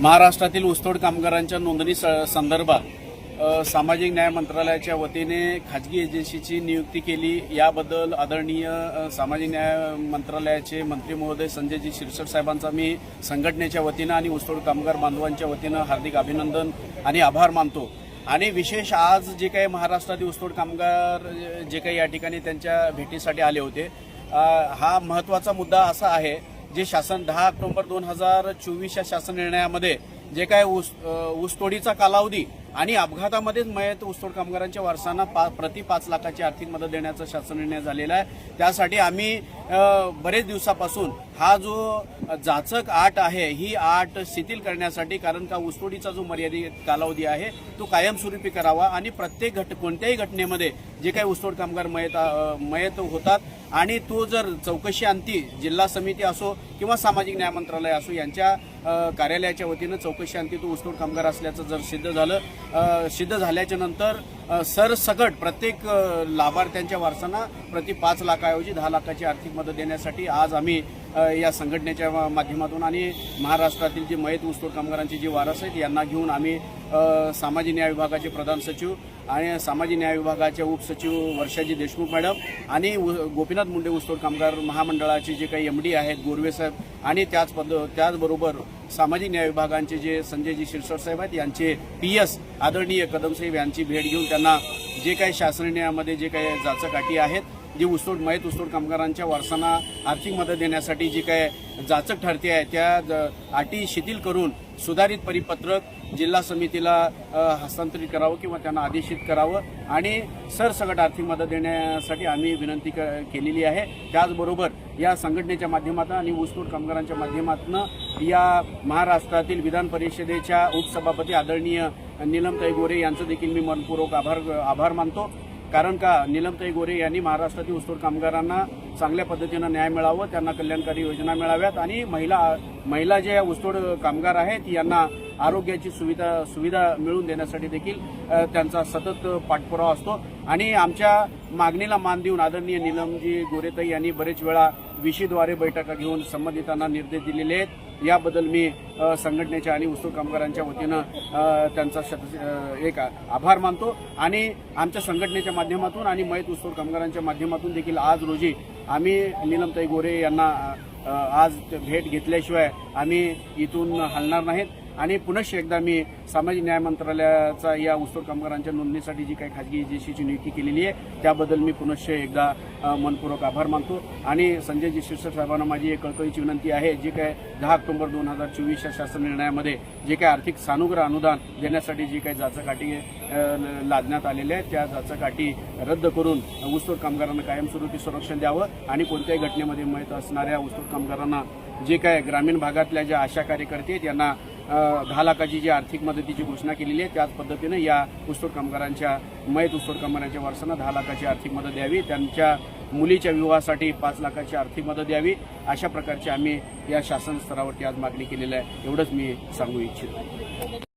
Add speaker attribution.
Speaker 1: महाराष्ट्रातील ऊसतोड कामगारांच्या नोंदणी स- संदर्भात सामाजिक न्याय मंत्रालयाच्या वतीने खाजगी एजन्सीची नियुक्ती केली. याबद्दल आदरणीय सामाजिक न्याय मंत्रालयाचे मंत्री महोदय संजयजी शिरसट साहेबांचा मी संघटनेच्या वतीनं आणि ऊसतोड कामगार बांधवांच्या वतीनं हार्दिक अभिनंदन आणि आभार मानतो. आणि विशेष आज जे काही महाराष्ट्रातील ऊसतोड कामगार जे काही या ठिकाणी त्यांच्या भेटीसाठी आले होते हा महत्त्वाचा मुद्दा असा आहे जे शासन दहा ऑक्टोबर दोन हजार चोवीसच्या शासन निर्णयामध्ये जे काय ऊस ऊसतोडीचा कालावधी आणि अपघातामध्येच मयत ऊसतोड कामगारांच्या वारसांना पा प्रति पाच लाखाची आर्थिक मदत देण्याचा शासन निर्णय झालेला आहे. त्यासाठी आम्ही बरेच दिवसापासून हा जो जाचक आट आहे ही आट शिथिल करण्यासाठी कारण का ऊसतोडीचा जो मर्यादित कालावधी आहे तो कायमस्वरूपी करावा आणि प्रत्येक घट कोणत्याही घटनेमध्ये जे काही ऊसतोड कामगार मयत मयत होतात आणि तो जर चौकशी अंती जिल्हा समिती असो किंवा सामाजिक न्याय मंत्रालय असो यांच्या कार्यालयाच्या वतीनं चौकशी अंती तो ऊसतोड कामगार असल्याचं जर सिद्ध झालं सिद्ध झाल्याच्यानंतर सरसकट प्रत्येक लाभार्थ्यांच्या वारसांना प्रति पाच लाखाऐवजी दहा लाखाची आर्थिक मदत देण्यासाठी आज आम्ही या संघटनेच्या माध्यमातून आणि महाराष्ट्रातील जे मयत ऊसतोड कामगारांचे जे वारस आहेत यांना घेऊन आम्ही सामाजिक न्याय विभागाचे प्रधान सचिव आणि सामाजिक न्याय विभागाचे उपसचिव वर्षाजी देशमुख मॅडम आणि गोपीनाथ मुंडे ऊसतोड कामगार महामंडळाचे जे काही एम डी आहेत गोरवे साहेब आणि त्याच पद त्याचबरोबर सामाजिक न्याय विभागांचे जे संजयजी शिरसट साहेब आहेत यांचे पी एस आदरणीय कदमसाहेब यांची भेट घेऊन त्यांना जे काही शासन न्यायामध्ये जे काही जाचक आहेत जी ऊसतोड मयत ऊसतोड कामगारांच्या वारसांना आर्थिक मदत देण्यासाठी जी काय जाचक ठरते आहे त्या ज- अटी शिथिल करून सुधारित परिपत्रक जिल्हा समितीला हस्तांतरित करावं किंवा त्यांना आदेशित करावं आणि सरसकट आर्थिक मदत देण्यासाठी आम्ही विनंती क- केलेली आहे. त्याचबरोबर या संघटनेच्या माध्यमातून आणि ऊसतोड कामगारांच्या माध्यमातून या महाराष्ट्रातील विधान परिषदेच्या उपसभापती आदरणीय नीलमताई गोरे यांचं देखील मी मनपूर्वक आभार आभार मानतो. कारण का नीलमताई गोरे यांनी महाराष्ट्रातील ऊसतोड कामगारांना चांगल्या पद्धतीनं न्याय मिळावं त्यांना कल्याणकारी योजना मिळाव्यात आणि महिला महिला जे ऊसतोड कामगार आहेत यांना आरोग्याची सुविधा सुविधा मिळवून देण्यासाठी देखील त्यांचा सतत पाठपुरावा असतो. आणि आमच्या मागणीला मान देऊन आदरणीय नीलमजी गोरेताई यांनी बरेच वेळा विशीद्वारे बैठका घेऊन संबंधितांना निर्देश दिलेले आहेत. याबद्दल मी संघटनेच्या आणि उत्सव कामगारांच्या वतीनं त्यांचा शत एक आभार मानतो. आणि आमच्या संघटनेच्या माध्यमातून आणि मयत उत्सव कामगारांच्या माध्यमातून देखील आज रोजी आम्ही नीलमताई गोरे यांना आज भेट घेतल्याशिवाय आम्ही इथून हलणार नाहीत. आणि पुनश्च एकदा मी सामाजिक न्याय मंत्रालयाचा या ऊसतोड कामगारांच्या नोंदणीसाठी जी काही खाजगी एजन्सीची नियुक्ती केलेली आहे त्याबद्दल मी पुनश्च एकदा मनपूर्वक आभार मानतो. आणि संजय शिरसट साहेबांना माझी एक कळकळीची विनंती आहे जे काय दहा ऑक्टोबर दोन हजार चोवीसच्या शासन निर्णयामध्ये जे काही आर्थिक सानुग्रह अनुदान देण्यासाठी जी काही जाचकाठी लादण्यात आलेल्या आहेत त्या जाचकाठी रद्द करून ऊसतोड कामगारांना कायमस्वरूपी संरक्षण द्यावं आणि कोणत्याही घटनेमध्ये माहीत असणाऱ्या ऊसतोड कामगारांना जे काय ग्रामीण भागातल्या ज्या आशा कार्यकर्ते आहेत यांना दहा लाखाची जी आर्थिक मदतीची घोषणा केलेली आहे त्याच पद्धतीनं या ऊसतोड कामगारांच्या मयत ऊसतोड कामगारांच्या वारसांना दहा लाखाची आर्थिक मदत द्यावी त्यांच्या मुलीच्या विवाहासाठी पाच लाखाची आर्थिक मदत द्यावी अशा प्रकारची आम्ही या शासन स्तरावरती आज मागणी केलेली आहे. एवढंच मी सांगू इच्छितो.